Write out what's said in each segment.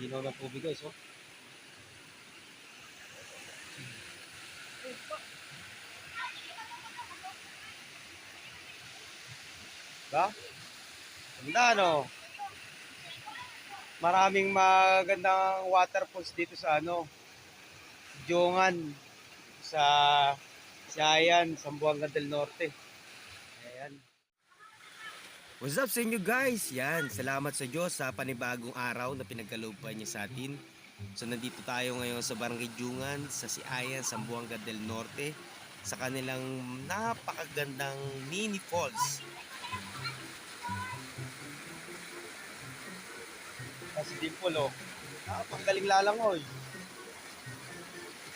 Linaw ng tubig guys, oh. Ba? Ganda, no? Maraming magandang waterfalls dito sa ano, Jongan, sa Siayan, Sambuanga del Norte. What's up sa inyo guys? Yan, salamat sa Diyos sa panibagong araw na pinagkalooban niya sa atin. So nandito tayo ngayon sa Barangay Jungan, sa Siayan, Sambuanga del Norte, sa kanilang napakagandang mini falls. Kasi dimple, oh. Ah, panggaling lalangoy.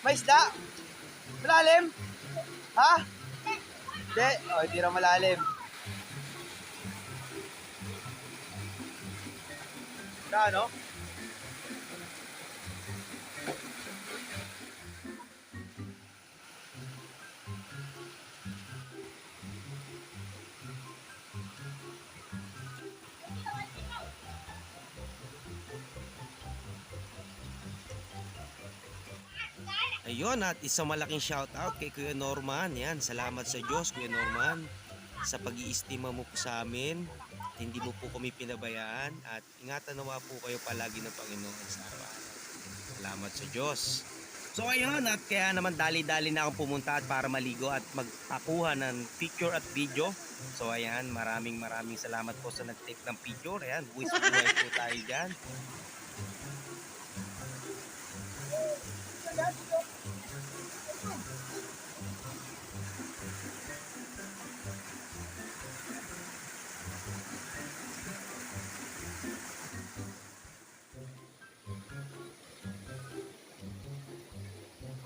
May isda? Malalim? Ha? Hindi. Oh, hindi na malalim. Wala, no? Ayun at isang malaking shout out kay Kuya Norman. Yan, salamat sa Diyos Kuya Norman sa pag-iistima mo po sa amin. Hindi mo po kami pinabayaan at ingatan nawa po kayo palagi ng Panginoon sa araw-araw. Salamat sa Diyos. So ayun at kaya naman dali-dali na akong pumunta at para maligo at magpakuha ng picture at video. So ayan, maraming maraming salamat po sa nag-take ng picture. Ayan, buwis buhay po tayo dyan.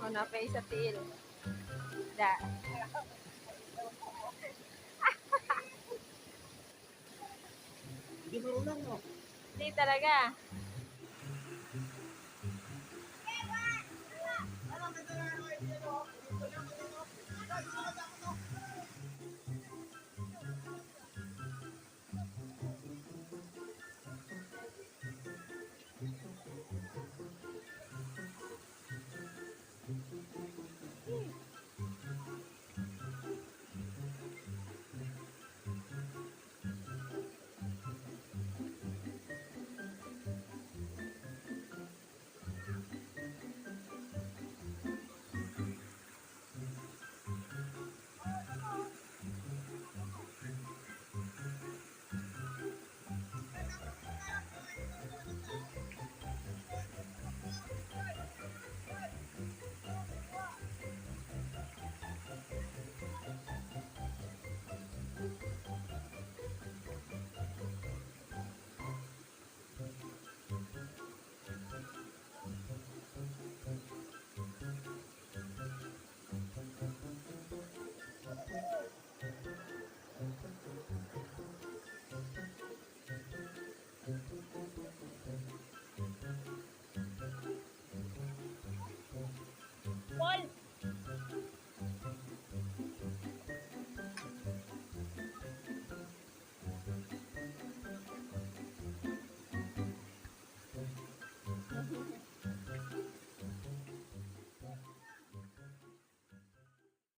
O, napay sa til. Da. Hindi marunong, no? Hindi talaga.